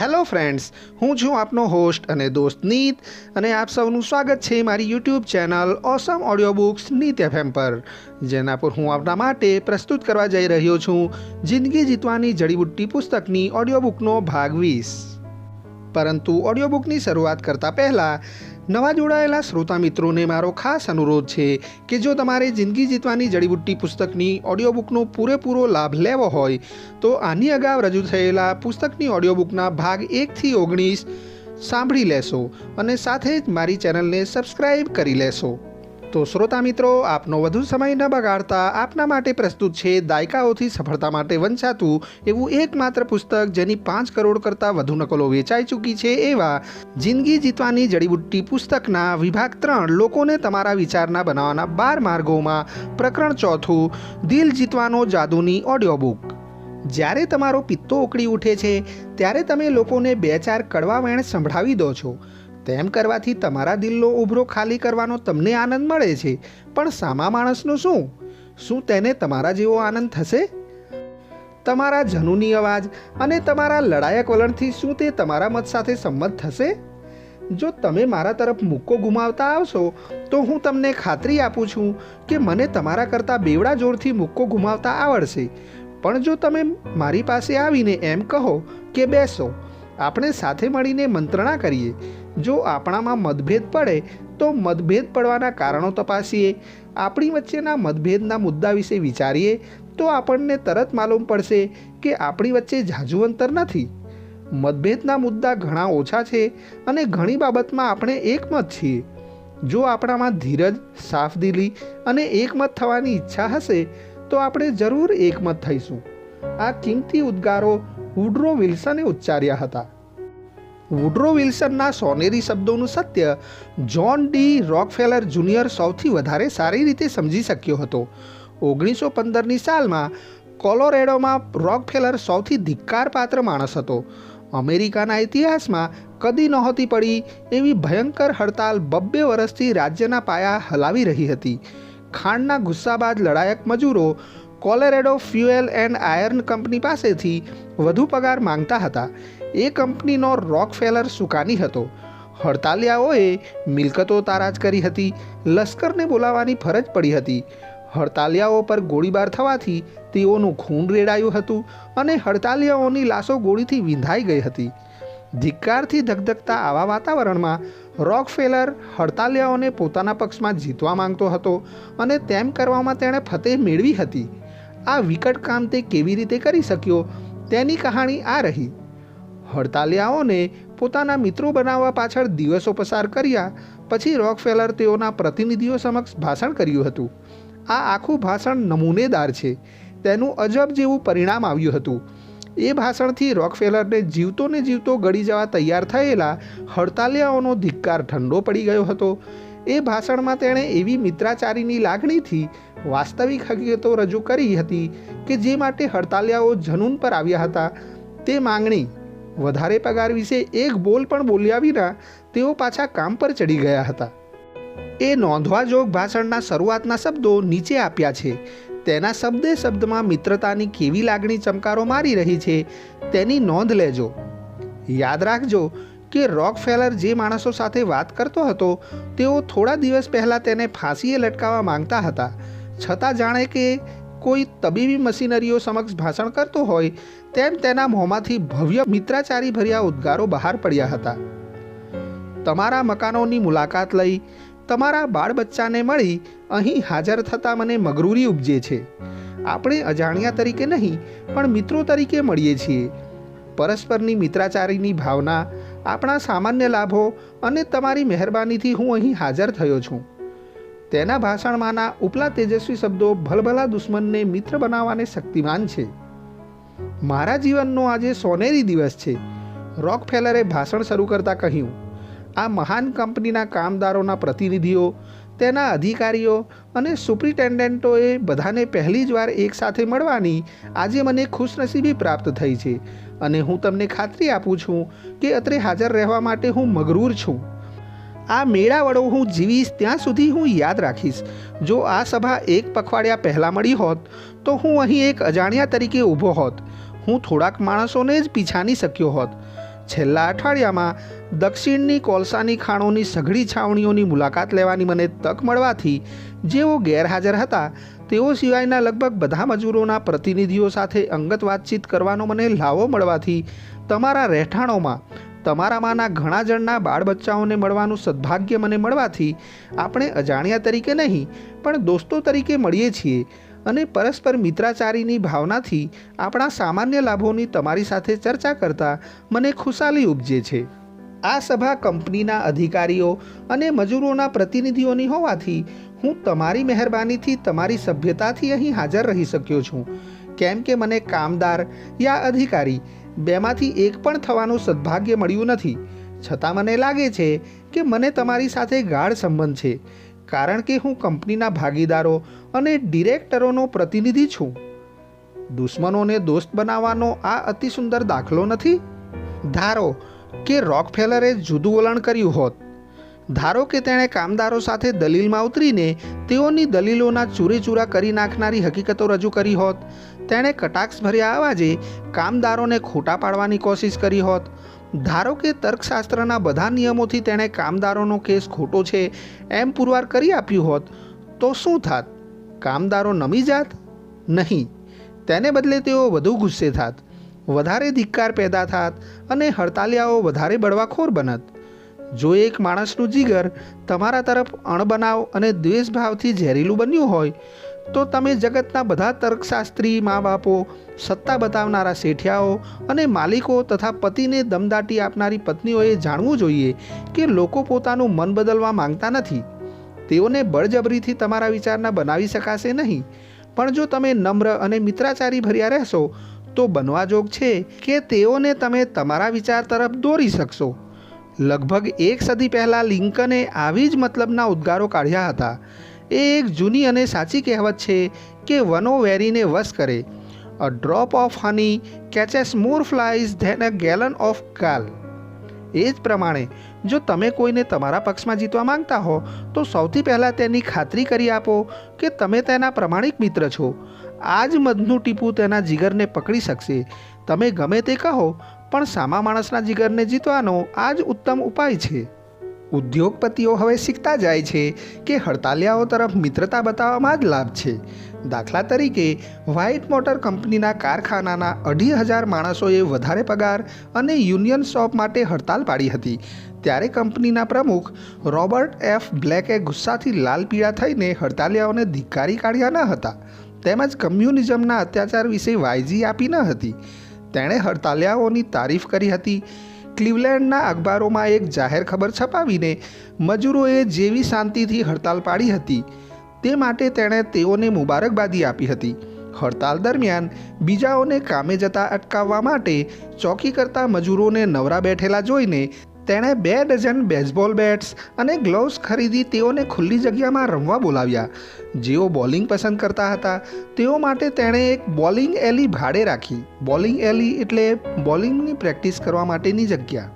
Hello friends, હું છું આપનો હોસ્ટ અને દોસ્ત નીત અને આપ સૌનું સ્વાગત છે મારી YouTube channel awesome audio books નીત FM પર, જેના પર હું આપના માટે પ્રસ્તુત કરવા જઈ રહ્યો છું જિંદગી જીતવાની જડીબુટ્ટી પુસ્તકની ઓડિયો બુકનો ભાગ વીસ. પરંતુ ઓડિયો બુકની શરૂઆત કરતાં પહેલાં નવા જોડાયેલા શ્રોતા મિત્રોને મારો ખાસ અનુરોધ છે કે જો તમારે જિંદગી જીતવાની જડીબુટ્ટી પુસ્તકની ઓડિયો બુકનો પૂરેપૂરો લાભ લેવો હોય, તો આની અગાઉ રજૂ થયેલા પુસ્તકની ઓડિયો બુકના ભાગ એકથી ઓગણીસ સાંભળી લેશો અને સાથે જ મારી ચેનલને સબસ્ક્રાઈબ કરી લેશો. તો શ્રોતા મિત્રો, આપનો વધુ સમય ન બગાડતા આપના માટે પ્રસ્તુત છે દાયકાઓથી સફળતા માટે વંચાતું એવું એકમાત્ર પુસ્તક જેની પાંચ કરોડ કરતાં વધુ નકલો વેચાઈ ચૂકી છે એવા જિંદગી જીતવાની જડીબુટ્ટી પુસ્તકના વિભાગ ત્રણ લોકોને તમારા વિચારના બનાવવાના બાર માર્ગોમાં પ્રકરણ ચોથું, દિલ જીતવાનો જાદુની ઓડિયો બુક જ્યારે તમારો પિત્તો ઉકળી ઉઠે છે, ત્યારે તમે લોકોને બે ચાર કડવા વેણ સંભળાવી દો છો. તેમ કરવાથી તમારા દિલનો ઉભરો ખાલી કરવાનો તમને આનંદ મળે છે. પણ સામા માણસનો શું? શું તેને તમારા જેવો આનંદ થશે? તમારા જનુની અવાજ અને તમારા લડાયક વલણથી શું તે તમારા મત સાથે સંમત થશે? જો તમે મારા તરફ મુક્કો ગુમાવતા આવશો, તો હું તમને ખાતરી આપું છું કે મને તમારા કરતાં બેવડા જોરથી મુક્કો ગુમાવતા આવડશે. પણ જો તમે મારી પાસે આવીને એમ કહો કે બેસો, આપણે સાથે મળીને મંત્રણા કરીએ જો આપણામાં મતભેદ પડે, તો મતભેદ પડવાના કારણો તપાસીએ. આપણી વચ્ચેના મતભેદના મુદ્દા વિશે વિચારીએ, તો આપણને તરત માલુમ પડશે કે આપણી વચ્ચે ઝાઝુ અંતર નથી. મતભેદના મુદ્દા ઘણા ઓછા છે અને ઘણી બાબતમાં આપણે એકમત છીએ. જો આપણામાં ધીરજ, સાફદિલી અને એકમત થવાની ઈચ્છા હશે, તો આપણે જરૂર એકમત થઈશું. આ કિંમતી ઉદ્ગારો વુડ્રો વિલ્સને ઉચ્ચાર્યા હતા. વુડ્રો વિલ્સનના સોનેરી શબ્દોનું સત્ય જ્હોન ડી રોકફેલર જુનિયર સૌથી વધારે સારી રીતે સમજી શક્યો હતો. ઓગણીસો પંદરની સાલમાં કોલોરેડોમાં રોકફેલર સૌથી ધિક્કારપાત્ર માણસ હતો. અમેરિકાના ઇતિહાસમાં કદી નહોતી પડી એવી ભયંકર હડતાલ બબ્બે વર્ષથી રાજ્યના પાયા હલાવી રહી હતી. ખાંડના ગુસ્સાબાદ લડાયક મજૂરો Colorado fuel and iron company પાસેથી વધુ પગાર માંગતા હતા. એ કંપનીનો રોકફેલર સુકાની હતો. હડતાલિયાઓએ મિલકતો તારાજ કરી હતી, લશ્કરને બોલાવવાની ફરજ પડી હતી. હડતાલિયાઓ પર ગોળીબાર થવાથી તેઓનું ખૂન રેડાયું હતું અને હડતાલિયાઓની લાશો ગોળીથી વિંધાઈ ગઈ હતી. ધિક્કારથી ધગધગતા આવા વાતાવરણમાં રોકફેલર હડતાલિયાઓને પોતાના પક્ષમાં જીતવા માંગતો હતો અને તેમ કરવામાં તેણે ફતેહ મેળવી હતી. આ વિકટ કામ તે કેવી રીતે કરી શક્યો તેની કહાણી આ રહી. હડતાલિયાઓને પોતાના મિત્રો બનાવવા પાછળ દિવસો પસાર કર્યા, પછી રોકફેલર તેઓના પ્રતિનિધિઓ સમક્ષ ભાષણ કર્યું હતું. આ આખું ભાષણ નમૂનેદાર છે. તેનું અજબ જેવું પરિણામ આવ્યું હતું. એ ભાષણથી રોકફેલરને જીવતો ને જીવતો ગળી જવા તૈયાર થયેલા હડતાલિયાઓનો ધિક્કાર ઠંડો પડી ગયો હતો. એ ભાષણમાં તેણે એવી મિત્રાચારીની લાગણીથી વાસ્તવિક હકીકતો રજૂ કરી હતી કે જે માટે હડતાલિયાઓ જનૂન પર આવ્યા હતા. તે માંગણી વધારે પગાર વિશે એક બોલ પણ બોલ્યા વિના તેઓ પાછા કામ પર ચડી ગયા હતા. એ નોંધવાજોગ ભાષણના શરૂઆતના શબ્દો નીચે આપ્યા છે. તેના શબ્દે શબ્દમાં મિત્રતાની કેવી લાગણી ચમકારો મારી રહી છે તેની નોંધ લેજો. યાદ રાખજો કે રોકફેલર જે માણસો સાથે વાત કરતો હતો, તેઓ થોડા દિવસ પહેલાં તેને ફાંસીએ લટકાવવા માંગતા હતા. છતાં જાણે કે કોઈ તબીબી મશીનરીઓ સમક્ષ ભાષણ કરતો હોય તેમ તેના મોંમાંથી ભવ્ય મિત્રાચારી ભર્યા ઉદ્ગારો બહાર પડ્યા હતા. તમારા મકાનોની મુલાકાત લઈ, તમારા બાળ બચ્ચાને મળી, અહીં હાજર થતાં મને મગરૂરી ઉપજે છે. આપણે અજાણ્યા તરીકે નહીં, પણ મિત્રો તરીકે મળીએ છીએ. પરસ્પરની મિત્રાચારીની ભાવના, આપણા સામાન્ય લાભો અને તમારી મહેરબાનીથી હું અહીં હાજર થયો છું. તેના ભાષણમાંના ઉપલા તેજસ્વી શબ્દો ભલભલા દુશ્મનને મિત્ર બનાવવાને શક્તિમાન છે. મારા જીવનનો આજે સોનેરી દિવસ છે. રોક ફેલરે ભાષણ શરૂ કરતાં કહ્યું, આ મહાન કંપનીના કામદારોના પ્રતિનિધિઓ, તેના અધિકારીઓ અને સુપ્રિન્ટેન્ડન્ટોએ બધાને પહેલી જ વાર એકસાથે મળવાની આજે મને ખુશનસીબી પ્રાપ્ત થઈ છે. અને હું તમને ખાતરી આપું છું કે અત્રે હાજર રહેવા માટે હું મગરૂર છું. આ મેળાવડો હું જીવીશ ત્યાં સુધી હું યાદ રાખીશ. જો આ સભા એક પખવાડિયા પહેલાં મળી હોત, તો હું અહીં એક અજાણ્યા તરીકે ઊભો હોત. હું થોડાક માણસોને જ પીછાની શક્યો હોત. છેલ્લા અઠવાડિયામાં દક્ષિણની કોલસાની ખાણોની સઘળી છાવણીઓની મુલાકાત લેવાની મને તક મળવાથી જેઓ ગેરહાજર હતા, તેઓ સિવાયના લગભગ બધા મજૂરોના પ્રતિનિધિઓ સાથે અંગત વાતચીત કરવાનો મને લાવો મળવાથી તમારા રહેઠાણોમાં તમારામાંના ઘણા જણના બાળ બચ્ચાઓને મળવાનું સદભાગ્ય મને મળવાથી આપણે અજાણ્યા તરીકે નહીં, પણ દોસ્તો તરીકે મળીએ છીએ અને પરસ્પર મિત્રાચારીની ભાવનાથી આપણા સામાન્ય લાભોની તમારી સાથે ચર્ચા કરતા મને ખુશાલી ઉપજે છે. આ સભા કંપનીના અધિકારીઓ અને મજૂરોના પ્રતિનિધિઓની હોવાથી હું તમારી મહેરબાનીથી તમારી સભ્યતાથી અહીં હાજર રહી શક્યો છું. કેમ કે મને કામદાર યા અધિકારી બેમાંથી એક પણ થવાનું સદભાગ્ય મળ્યું નથી. છતાં મને લાગે છે કે મને તમારી સાથે ગાઢ સંબંધ છે, કારણ કે હું કંપનીના ભાગીદારો અને ડિરેક્ટરોનો પ્રતિનિધિ છું. દુશ્મનોને દોસ્ત બનાવવાનો આ અતિ સુંદર દાખલો નથી? ધારો કે રોકફેલરે જુદું વલણ કર્યું હોત. ધારો કે તેણે કામદારો સાથે દલીલમાં ઉતરીને તેઓની દલીલોના ચૂરેચૂરા કરી નાખનારી હકીકતો રજૂ કરી હોત. તેણે કટાક્ષભર્યા અવાજે કામદારોને ખોટા પાડવાની કોશિશ કરી હોત. ધારો કે તર્કશાસ્ત્રના બધા નિયમોથી તેણે કામદારોનો કેસ ખોટો છે એમ પુરવાર કરી આપ્યું હોત, તો શું થાત? કામદારો નમી જાત? નહીં. તેને બદલે તેઓ વધુ ગુસ્સે થાત, વધારે ધિક્કાર પેદા થાત અને હડતાલિયાઓ વધારે બળવાખોર બનત. જો એક માણસનું જીગર તમારા તરફ અણબનાવ અને દ્વેષભાવથી ઝેરીલું બન્યું હોય તો તમે જગતના બધા તર્કશાસ્ત્રી મા બાપો સત્તા બતાવનારા શેઠિયાઓ અને માલિકો તથા પતિને દમદાટી આપનારી પત્નીઓએ જાણવું જોઈએ કે લોકો પોતાનું મન બદલવા માંગતા નથી. તેઓને બળજબરીથી તમારા વિચારના બનાવી શકાશે નહીં. પણ જો તમે નમ્ર અને મિત્રાચારી ભર્યા રહેશો, તો બનવા જોગ છે કે તેઓને તમે તમારા વિચાર તરફ દોરી શકશો. લગભગ એક સદી પહેલાં લિંકને આવી જ મતલબના ઉદ્ગારો કાઢ્યા હતા. એ એક જૂની અને સાચી કહેવત છે કે વનો વેરીને વશ કરે. A drop of honey catches more flies than a gallon of gall એ જ પ્રમાણે, જો તમે કોઈને તમારા પક્ષમાં જીતવા માંગતા હો, તો સૌથી પહેલાં તેની ખાતરી કરી આપો કે તમે તેના પ્રમાણિક મિત્ર છો. આ જ મધનું ટીપું તેના જીગરને પકડી શકશે. તમે ગમે તે કહો, પણ સામા માણસના જીગરને જીતવાનો આ જ ઉત્તમ ઉપાય છે. ઉદ્યોગપતિઓ હવે શીખતા જાય છે કે હડતાલિયાઓ તરફ મિત્રતા બતાવવામાં જ લાભ છે. દાખલા તરીકે, વ્હાઇટ મોટર કંપનીના કારખાનાના અઢી હજાર માણસોએ વધારે પગાર અને યુનિયન શોપ માટે હડતાલ પાડી હતી. ત્યારે કંપનીના પ્રમુખ રોબર્ટ એફ બ્લેકે ગુસ્સાથી લાલ પીળા થઈને હડતાલિયાઓને ધિક્કારી કાઢ્યા ન હતા. તેમજ કમ્યુનિઝમના અત્યાચાર વિશે વાયજી આપી ન હતી. તેણે હડતાલિયાઓની તારીફ કરી હતી ક્લિવલેન્ડના અખબારોમાં એક જાહેર ખબર છપાવીને મજૂરોએ જેવી શાંતિથી હડતાલ પાડી હતી, તે માટે તેણે તેઓને મુબારકબાદી આપી હતી. હડતાલ દરમિયાન બીજાઓને કામે જતા અટકાવવા માટે ચોકી કરતા મજૂરોને નવરા બેઠેલા જોઈને તેણે બે ડઝન બેઝબોલ બેટ્સ અને ગ્લોવ્સ ખરીદી તેઓને ખુલ્લી જગ્યામાં રમવા બોલાવ્યા. જેઓ બોલિંગ પસંદ કરતા હતા, તેઓ માટે તેણે એક બોલિંગ એલી ભાડે રાખી. બોલિંગ એલી એટલે બોલિંગની પ્રેક્ટિસ કરવા માટેની જગ્યા.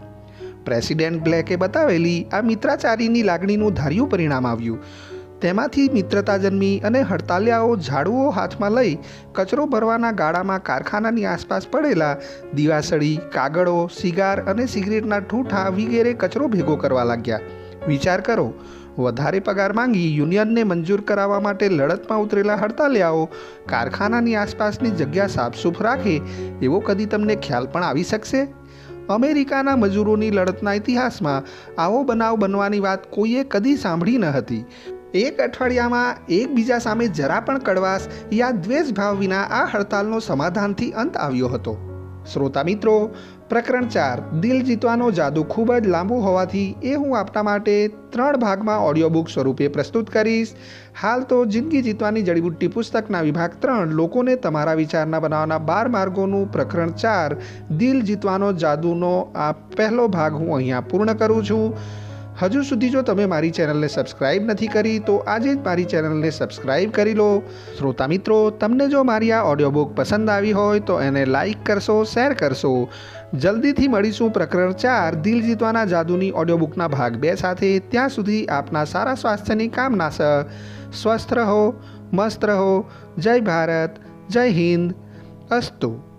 પ્રેસિડેન્ટ બ્લેકે બતાવેલી આ મિત્રાચારીની લાગણીનું ધાર્યું પરિણામ આવ્યું. તેમાંથી મિત્રતા જન્મી અને હડતાલિયાઓ ઝાડુઓ હાથમાં લઈ કચરો ભરવાના ગાળામાં કારખાનાની આસપાસ પડેલા દિવાસળી, કાગળો, સિગાર અને સિગરેટના ઠૂઠા વગેરે કચરો ભેગો કરવા લાગ્યા. વિચાર કરો, વધારે પગાર માંગી યુનિયનને મંજૂર કરાવવા માટે લડતમાં ઉતરેલા હડતાલિયાઓ કારખાનાની આસપાસની જગ્યા સાફસૂફ રાખે એવો કદી તમને ખ્યાલ પણ આવી શકશે? અમેરિકાના મજૂરોની લડતના ઇતિહાસમાં આવો બનાવ બનવાની વાત કોઈએ કદી સાંભળી ન હતી. એક અઠવાડિયામાં એકબીજા સામે જરા પણ કડવાશ યા દ્વેષભાવ વિના આ હડતાલનો સમાધાનથી અંત આવ્યો હતો. શ્રોતા મિત્રો, પ્રકરણ ચાર, દિલ જીતવાનો જાદુ ખૂબ જ લાંબુ હોવાથી એ હું આપના માટે ત્રણ ભાગમાં ઓડિયો બુક સ્વરૂપે પ્રસ્તુત કરીશ. હાલ તો જિંદગી જીતવાની જડીબુટ્ટી પુસ્તકના વિભાગ ત્રણ, લોકોને તમારા વિચારના બનાવવાના બાર માર્ગોનું પ્રકરણ ચાર, દિલ જીતવાનો જાદુનો આ પહેલો ભાગ હું અહીંયા પૂર્ણ કરું છું. હજુ સુધી જો તમે મારી ચેનલને સબસ્ક્રાઇબ નથી કરી, તો આજે જ મારી ચેનલને સબસ્ક્રાઇબ કરી લો. શ્રોતા મિત્રો, તમને જો મારી આ ઓડિયો બુક પસંદ આવી હોય, તો એને લાઈક કરશો, શેર કરશો. જલ્દીથી મળીશું પ્રકરણ ચાર, દિલ જીતવાના જાદુની ઓડિયો બુકના ભાગ બે સાથે. ત્યાં સુધી આપના સારા સ્વાસ્થ્યની કામના સ. સ્વસ્થ રહો, મસ્ત રહો. જય ભારત, જય હિન્દ. અસ્તુ.